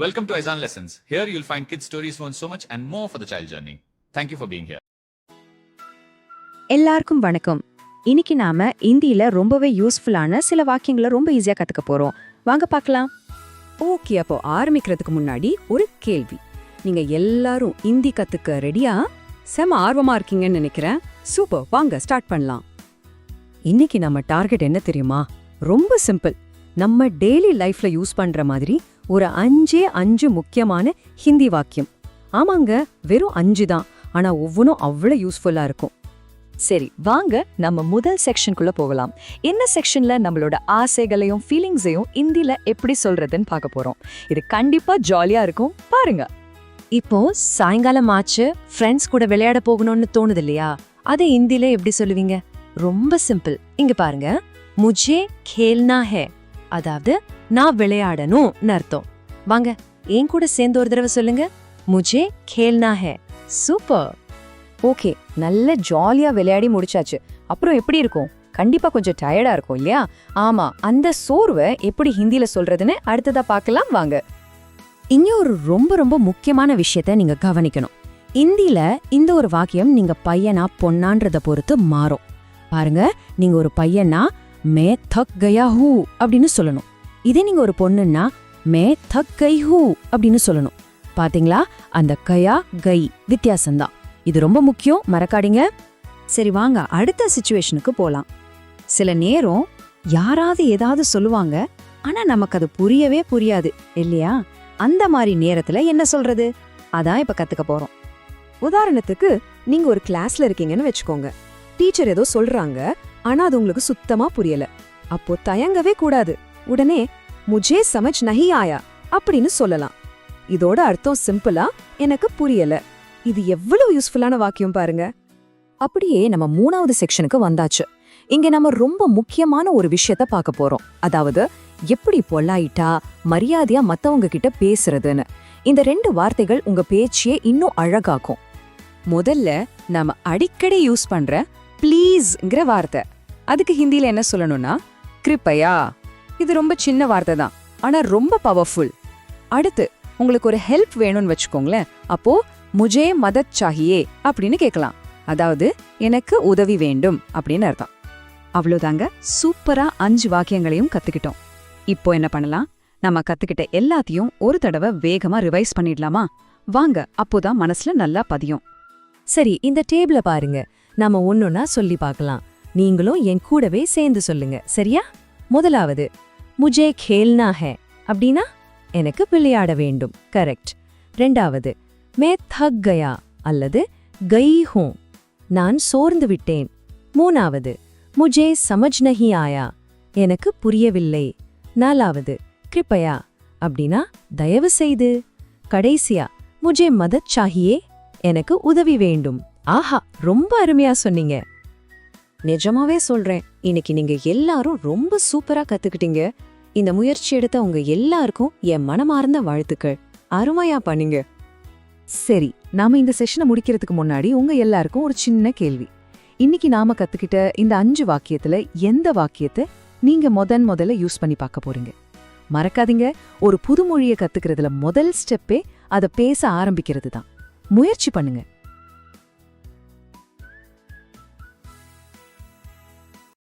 Welcome to Aizan Lessons. Here you'll find kids' stories on so much and more for the child journey. Thank you for being here. எல்லாருக்கும் வணக்கம். இன்னைக்கு நாம இந்தியில ரொம்பவே யூஸ்ஃபுல்லான சில வாக்கியங்களை ரொம்ப ஈஸியா கத்துக்க போறோம். வாங்க பார்க்கலாம். ஓகே அப்போ ஆரம்பிக்கிறதுக்கு முன்னாடி ஒரு கேள்வி. நீங்க எல்லாரும் இந்தி கத்துக்க ரெடியா செம ஆர்வமா இருக்கீங்கன்னு நினைக்கிறேன். சூப்பர். வாங்க ஸ்டார்ட் பண்ணலாம். இன்னைக்கு நம்ம டார்கெட் என்ன தெரியுமா? ரொம்ப சிம்பிள் நம்ம டெய்லி லைஃப்ல யூஸ் பண்ற மாதிரி ஒரு அஞ்சே அஞ்சு முக்கியமான ஹிந்தி வாக்கியம். ஆமாங்க வெறும் அஞ்சு தான். ஆனா ஒவ்வொன்றும் அவ்வளோ யூஸ்ஃபுல்லா இருக்கும். சரி வாங்க நம்ம முதல் செக்ஷனுக்குள்ள போகலாம். என்ன செக்ஷன்ல நம்மளோட ஆசைகளையும் ஃபீலிங்ஸையும் இந்தியில எப்படி சொல்றதுன்னு பார்க்க போறோம். இது கண்டிப்பா ஜாலியா இருக்கும். பாருங்க. இப்போ சாயங்காலம் ஆச்சு. ஃப்ரெண்ட்ஸ் கூட விளையாட போகணும்னு தோணுது இல்லையா? அதை இந்தியில எப்படி சொல்லுவீங்க? ரொம்ப சிம்பிள் இங்க பாருங்க. முஜே கேல்னா ஹே. அதாவது நான் விளையாடணும்னு அர்த்தம். வாங்க என் கூட சேர்ந்து ஒரு தடவை சொல்லுங்க. முஜே கேல்னா ஹே. சூப்பர். ஓகே நல்ல ஜாலியா விளையாடி முடிச்சாச்சு. அப்புறம் எப்படி இருக்கும்? கண்டிப்பா கொஞ்சம் டயர்டா இருக்கும் இல்லையா? ஆமா அந்த சோர்வை எப்படி ஹிந்தியில சொல்றதுன்னு அடுத்ததா பார்க்கலாம் வாங்க. இங்க ஒரு ரொம்ப ரொம்ப முக்கியமான விஷயத்த நீங்க கவனிக்கணும். இந்தியில இந்த ஒரு வாக்கியம் நீங்க பையனா பொண்ணான்றத பொறுத்து மாறும். பாருங்க நீங்க ஒரு பையனா மே தக் கயா ஹூ அப்படின்னு சொல்லணும். இதே நீங்க ஒரு பொண்ணுன்னா மே தக் கை ஹூ அப்படின்னு சொல்லணும். பாத்தீங்களா? அந்த கயா கை வித்தியாசம்தான். இது ரொம்ப முக்கியம் மறக்காடிங்க சரி வாங்க. அடுத்த சுச்சுவேஷனுக்கு போலாம். சில நேரம் யாராவது ஏதாவது சொல்லுவாங்க ஆனா நமக்கு அது புரியவே புரியாது இல்லையா? அந்த மாதிரி நேரத்துல என்ன சொல்றது? அதான் இப்ப கத்துக்க போறோம். உதாரணத்துக்கு நீங்க ஒரு கிளாஸ்ல இருக்கீங்கன்னு வச்சுக்கோங்க. டீச்சர் ஏதோ சொல்றாங்க ஆனா அது உங்களுக்கு சுத்தமா புரியல. அப்போ தயங்கவே கூடாது. உடனே முஜே சமஜ் நஹி ஆயா? அப்படின்னு சொல்லலாம். இதோட அர்த்தம் சிம்பிளா? எனக்கு புரியல. இது எவ்வளவு யூஸ்ஃபுல்லான வாக்கியம் பாருங்க. அப்படியே நம்ம மூணாவது செக்ஷனுக்கு வந்தாச்சு. இங்க நம்ம ரொம்ப முக்கியமான ஒரு விஷயத்த பார்க்க போறோம். அதாவது எப்படி பொல்லாயிட்டா மரியாதையா மத்தவங்க கிட்ட பேசுறதுன்னு. இந்த ரெண்டு வார்த்தைகள் உங்க பேச்சையே இன்னும் அழகாக்கும். முதல்ல நாம அடிக்கடி யூஸ் பண்ற ப்ளீஸ்ங்கிற வார்த்தை. அதுக்கு ஹிந்தில என்ன சொல்லணும்னா கிருப்பையா. இது ரொம்ப சின்ன வார்த்தை தான் ஆனா ரொம்ப பவர்ஃபுல் அடுத்து உங்களுக்கு ஒரு ஹெல்ப் வேணும்னு வச்சுக்கோங்களேன். அப்போ முஜே மதத் சாஹியே அப்படின்னு கேட்கலாம். அதாவது எனக்கு உதவி வேண்டும் அப்படின்னு அர்த்தம். அவ்வளோதாங்க சூப்பரா அஞ்சு வாக்கியங்களையும் கத்துக்கிட்டோம். இப்போ என்ன பண்ணலாம்? நம்ம கத்துக்கிட்ட எல்லாத்தையும் ஒரு தடவை வேகமா ரிவைஸ் பண்ணிடலாமா? வாங்க அப்போதான் மனசுல நல்லா பதியும். சரி இந்த டேபிள பாருங்க. நாம ஒன்னொன்னா சொல்லி பார்க்கலாம். நீங்களும் என் கூடவே சேர்ந்து சொல்லுங்க. சரியா? முதலாவது முஜே கேல்னா ஹே அப்படின்னா எனக்கு விளையாட வேண்டும். கரெக்ட் ரெண்டாவது மே தக் கயா அல்லது கை ஹூ நான் சோர்ந்து விட்டேன். மூணாவது முஜே சமஜ் நஹி ஆயா எனக்கு புரியவில்லை. நாலாவது கிருப்பயா அப்படின்னா தயவு செய்து கடைசியா முஜே மதத் சாஹியே எனக்கு உதவி வேண்டும். ஆஹா ரொம்ப அருமையா சொன்னீங்க. நிஜமாவே சொல்றேன். இன்னைக்கு நீங்க எல்லாரும் ரொம்ப சூப்பரா கத்துக்கிட்டீங்க. இந்த முயற்சி எடுத்த உங்க எல்லாருக்கும் என் மனமார்ந்த வாழ்த்துக்கள். அருமையா பண்ணீங்க. சரி நாம இந்த செஷனை முடிக்கிறதுக்கு முன்னாடி உங்க எல்லாருக்கும் ஒரு சின்ன கேள்வி. இன்னைக்கு நாம கத்துக்கிட்ட இந்த அஞ்சு வாக்கியத்துல எந்த வாக்கியத்தை நீங்க முதன் முதல்ல யூஸ் பண்ணி பார்க்க போறீங்க? மறக்காதீங்க. ஒரு புது மொழியை கத்துக்கிறதுல முதல் ஸ்டெப்பே அதை பேச ஆரம்பிக்கிறது தான் முயற்சி பண்ணுங்க.